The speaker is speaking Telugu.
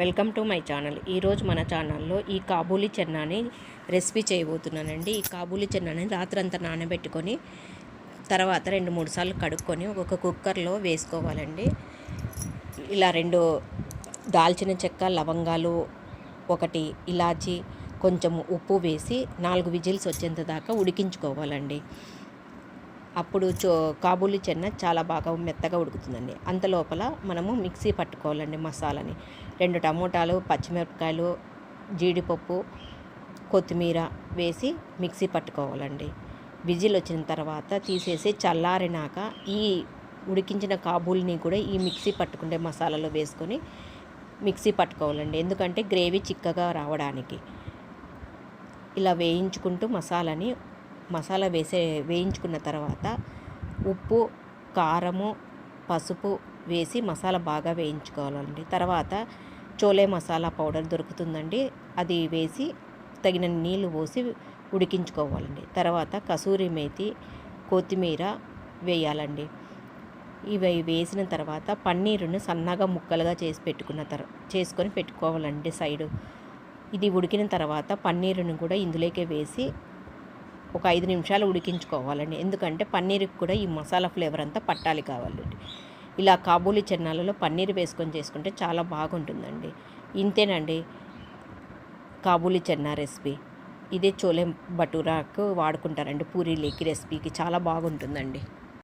Welcome to my channel. ఈరోజు మన ఛానల్లో ఈ కాబూలీ చెన్నాని రెసిపీ చేయబోతున్నానండి. ఈ కాబూలీ చెన్నాని రాత్రంతా నానబెట్టుకొని తర్వాత రెండు మూడు సార్లు కడుక్కొని ఒక కుక్కర్లో వేసుకోవాలండి. ఇలా రెండు దాల్చిన చెక్క లవంగాలు ఒకటి ఇలాచి కొంచెం ఉప్పు వేసి నాలుగు విజిల్స్ వచ్చేంత దాకా ఉడికించుకోవాలండి. అప్పుడు చో కాబూలి చెన్న చాలా బాగా మెత్తగా ఉడుకుతుందండి. అంత లోపల మనము మిక్సీ పట్టుకోవాలండి మసాలాని. రెండు టమోటాలు పచ్చిమిరపకాయలు జీడిపప్పు కొత్తిమీర వేసి మిక్సీ పట్టుకోవాలండి. విజిల్ వచ్చిన తర్వాత తీసేసి చల్లారినాక ఈ ఉడికించిన కాబూల్ని కూడా ఈ మిక్సీ పట్టుకుంటే మసాలాలో వేసుకొని మిక్సీ పట్టుకోవాలండి. ఎందుకంటే గ్రేవీ చిక్కగా రావడానికి. ఇలా వేయించుకుంటూ మసాలాని మసాలా వేసే వేయించుకున్న తర్వాత ఉప్పు కారము పసుపు వేసి మసాలా బాగా వేయించుకోవాలండి. తర్వాత చోలే మసాలా పౌడర్ దొరుకుతుందండి. అది వేసి తగిన నీళ్ళు పోసి ఉడికించుకోవాలండి. తర్వాత కసూరి మేతి కొత్తిమీర వేయాలండి. ఇవి వేసిన తర్వాత పన్నీరును సన్నగా ముక్కలుగా చేసి పెట్టుకున్న తర్ చేసుకొని పెట్టుకోవాలండి సైడు. ఇది ఉడికిన తర్వాత పన్నీరును కూడా ఇందులోకే వేసి ఒక ఐదు నిమిషాలు ఉడికించుకోవాలండి. ఎందుకంటే పన్నీర్కి కూడా ఈ మసాలా ఫ్లేవర్ అంతా పట్టాలి కావాలండి. ఇలా కాబూలీ చెన్నాలలో పన్నీర్ వేసుకొని చేసుకుంటే చాలా బాగుంటుందండి. ఇంతేనండి కాబూలీ చెన్నా రెసిపీ. ఇదే చోలే భటూరాకు వాడుకుంటారండి పూరీలేకి రెసిపీకి. చాలా బాగుంటుందండి.